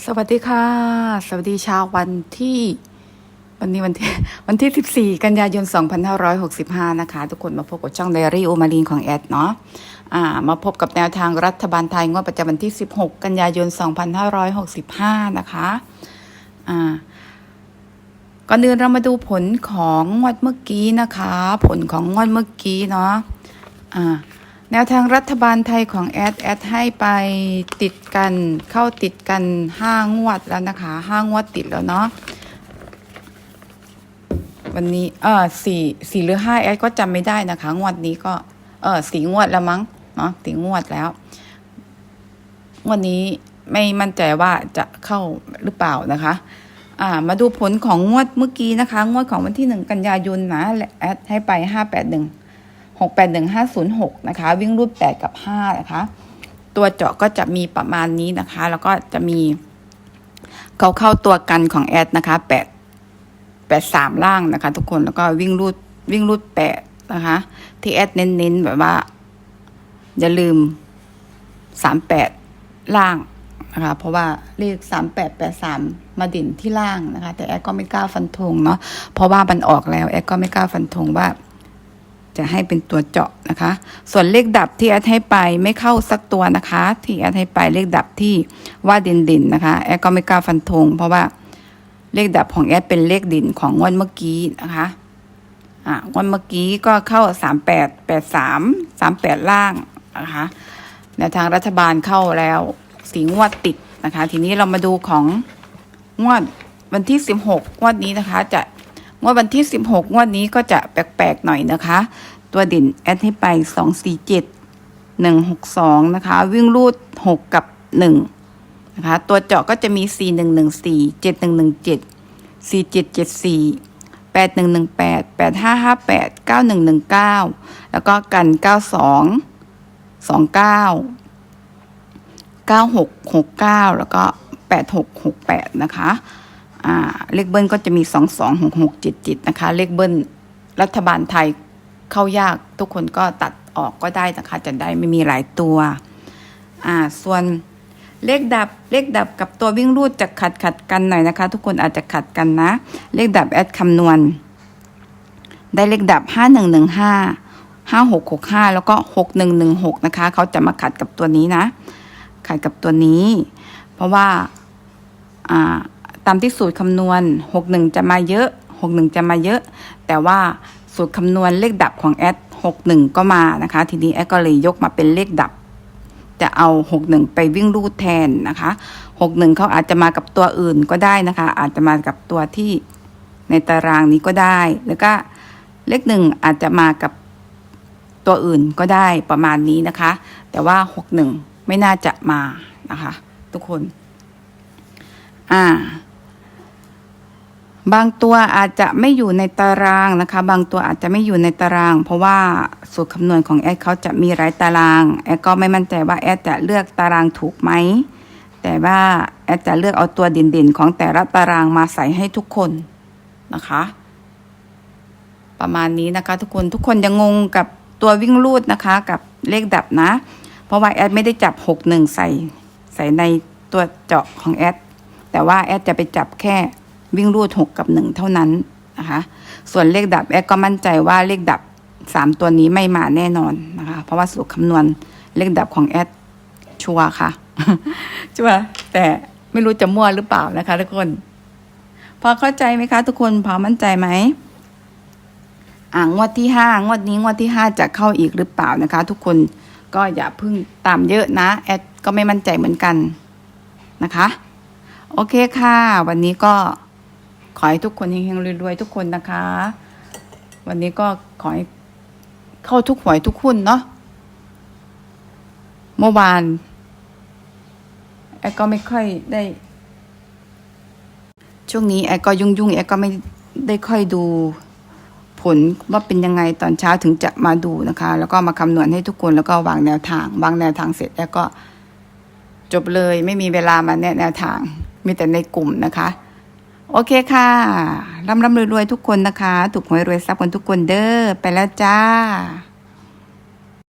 สวัสดีค่ะ สวัสดีเชาววันที่ วันนี้วันที่วันที่ 14 กันยายน 2565 นะคะ ทุกคนมาพบกับช่องไดอารี่โอมารีนของแอดเนาะมาพบกับแนวทางรัฐบาลไทยงวดประจำวันที่ 16 กันยายน 2565 นะคะอ่าก่อนอื่นเรามาดูผลของงวดเมื่อกี้นะคะ ผลของงวดเมื่อกี้เนาะ แนวทางรัฐบาลไทยของแอดแอดให้ไปติดกันเข้าติดกันห้างวดแล้วนะคะห้างวดติดแล้วเนาะวันนี้เออสี่สี่หรือห้าแอดก็จำไม่ได้นะคะ งวดนี้ก็เออสี่งวดแล้วมั้งเนาะสี่งวดแล้ววดนี้ไม่มั่นใจว่าจะเข้าหรือเปล่านะคะอ่ามาดูผลของงวดเมื่อกี้นะคะ งวดของวันที่หนึ่งกันยายนนะแอดให้ไปห้าแปดหนึ่ง หกแปดหนึ่งห้าศูนย์หกนะคะ วิ่งรูดแปดกับห้านะคะ ตัวเจาะก็จะมีประมาณนี้นะคะ แล้วก็จะมีเขาเข้าตัวกันของแอดนะคะแปดแปดสามล่างนะคะ ทุกคนแล้วก็วิ่งรูดวิ่งรูดแปดนะคะ ที่แอดเน้นๆแบบว่า อย่าลืมสามแปดล่างนะคะเพราะว่าเลขสามแปดแปดสามมาเด่นที่ล่างนะคะ แต่แอดก็ไม่กล้าฟันธงเนาะเพราะว่ามันออกแล้วแอดก็ไม่กล้าฟันธงว่า จะให้เป็นตัวเจาะนะคะ ส่วนเลขดับที่แอดให้ไปไม่เข้าสักตัวนะคะ ที่แอดให้ไปเลขดับที่ว่าเด่นๆนะคะ แอดก็ไม่กล้าฟันธงเพราะว่าเลขดับของแอดเป็นเลขด่นของงวดเมื่อกี้นะคะอ่างวดเมื่อกี้ก็เข้าสามแปดแปดสามสามแปดล่างนะคะแนวทางรัฐบาลเข้าแล้วสีงวดติดนะคะ ทีนี้เรามาดูของงวดวันที่สิบหกงวดนี้นะคะ จะ งวดวันที่ 16 งวดนี้ก็จะแปลกๆหน่อยนะคะ ตัวเด่นแอดให้ไป 247 162 นะคะ วิ่งรูด 6 กับ 1 นะคะ ตัวเจาะก็จะมี 4114 7117 4774 8118 8558 9119 แล้วก็กัน 92 29 9669 แล้วก็ 8668 นะคะ อ่าเลขเบิ้ลก็จะมี2 2 6 6 7 7นะคะ เลขเบิ้ลรัฐบาลไทยเข้ายากทุกคนก็ตัดออกก็ได้นะคะจะได้ไม่มีหลายตัว อ่า ส่วนเลขดับเลขดับกับตัววิ่งรูดจะขัดขัดกันหน่อยนะคะ ทุกคนอาจจะขัดกันนะ เลขดับแอดคำนวณ ได้เลขดับ5115 5665แล้วก็6116นะคะเขาจะมาขัดกับตัวนี้นะขัดกับตัวนี้ เพราะว่าอ่า ตามที่สูตรคำนวณ 61 จะมาเยอะ 61 จะมาเยอะ แต่ว่าสูตรคำนวณเลขดับของแอด61 ก็มานะคะ ทีนี้แอดก็เลยยกมาเป็นเลขดับ จะเอา 61 ไปวิ่งรูดแทนนะคะ 61 เขาอาจจะมากับตัวอื่นก็ได้นะคะ อาจจะมากับตัวที่ในตารางนี้ก็ได้ แล้วก็เลขหนึ่งอาจจะมากับตัวอื่นก็ได้ประมาณนี้นะคะ แต่ว่า 61 ไม่น่าจะมานะคะ ทุกคน อ่า บางตัวอาจจะไม่อยู่ในตารางนะคะ บางตัวอาจจะไม่อยู่ในตาราง เพราะว่าสูตรคำนวณของแอดเขาจะมีหลายตาราง แอดก็ไม่มั่นใจว่าแอดจะเลือกตารางถูกไหม แต่ว่าแอดจะเลือกเอาตัวเด่นๆ ของแต่ละตารางมาใส่ให้ทุกคนนะคะ ประมาณนี้นะคะทุกคน ทุกคนยังงงกับตัววิ่งรูดนะคะ กับเลขดับนะ เพราะว่าแอดไม่ได้จับหกหนึ่งใส่ใส่ในตัวเจาะของแอด แต่ว่าแอดจะไปจับแค่ วิ่งรูดหกกับหนึ่งเท่านั้นนะคะ ส่วนเลขดับแอดก็มั่นใจว่าเลขดับสามตัวนี้ไม่มาแน่นอนนะคะ เพราะว่าสูตรคำนวณเลขดับของแอดชัวค่ะ ชัวแต่ไม่รู้จะมั่วหรือเปล่านะคะ ทุกคน พอเข้าใจไหมคะ ทุกคนพอมั่นใจไหมอ่างวดที่ห้างวดนี้งวดที่ห้าจะเข้าอีกหรือเปล่านะคะ ทุกคนก็อย่าพิ่งตามเยอะนะแอดก็ไม่มั่นใจเหมือนกันนะคะ โอเคค่ะ วันนี้ก็ ขอให้ทุกคนเฮงๆรวยๆทุกคนนะคะ วันนี้ก็ขอให้เข้าทุกหวยทุกหุ้นเนาะเมื่อวานแอก็ไม่ค่อยได้ ช่วงนี้แอก็ยุ่งๆแอก็ไม่ได้ค่อยดูผลว่าเป็นยังไงตอนเช้าถึงจะมาดูนะคะ แล้วก็มาคำนวณให้ทุกคนแล้วก็วางแนวทาง วางแนวทางเสร็จแล้วก็จบเลยไม่มีเวลามาแนะแนวทาง มีแต่ในกลุ่มนะคะ โอเคค่ะร่ำร่ำรวยรวยทุกคนนะคะ ถูกหวยรวยทรัพย์กันทุกคนเด้อไปแล้วจ้า